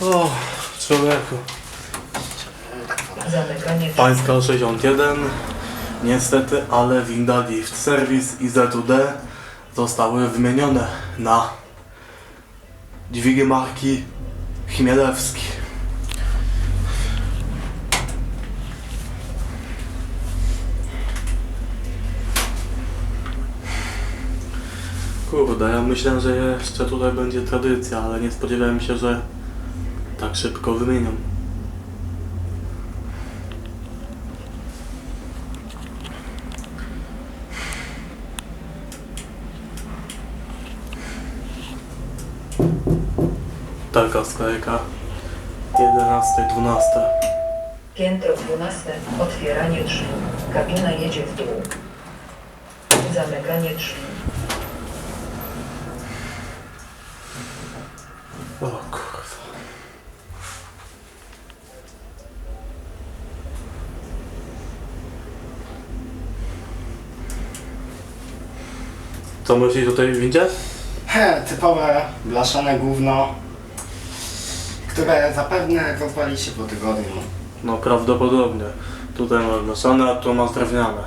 O, człowieku. Zamykanie. Pańska 61. Niestety, ale winda lift service i ZUD zostały wymienione na dźwigi marki Chmielewski. Kurde, ja myślałem, że jeszcze tutaj będzie tradycja, ale nie spodziewałem się, że tak szybko wymienią. Taka sklejka. 11, 12. Piętro 12. Otwieranie drzwi. Kabina jedzie w dół. Zamykanie drzwi. O Co myślisz o tej windzie? He, typowe blaszane gówno, które zapewne rozwali się po tygodniu. No prawdopodobnie. Tutaj ma blaszane, a tu ma drewniane.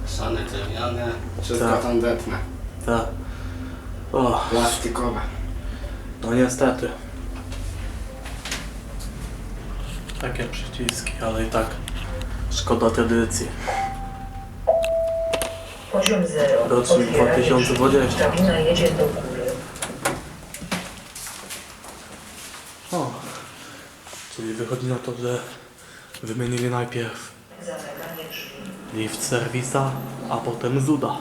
Blaszane, drewniane, wszystko Tak. tandetne, Tak. O, plastikowe. no niestety. Takie przyciski, ale i tak szkoda tradycji. Poziom 0. Rocznik Otwieranie 2020. drzwi. Kabina jedzie do góry. O, czyli wychodzi na to, że wymienili najpierw Zamykanie drzwi. lift serwisa, a potem zuda.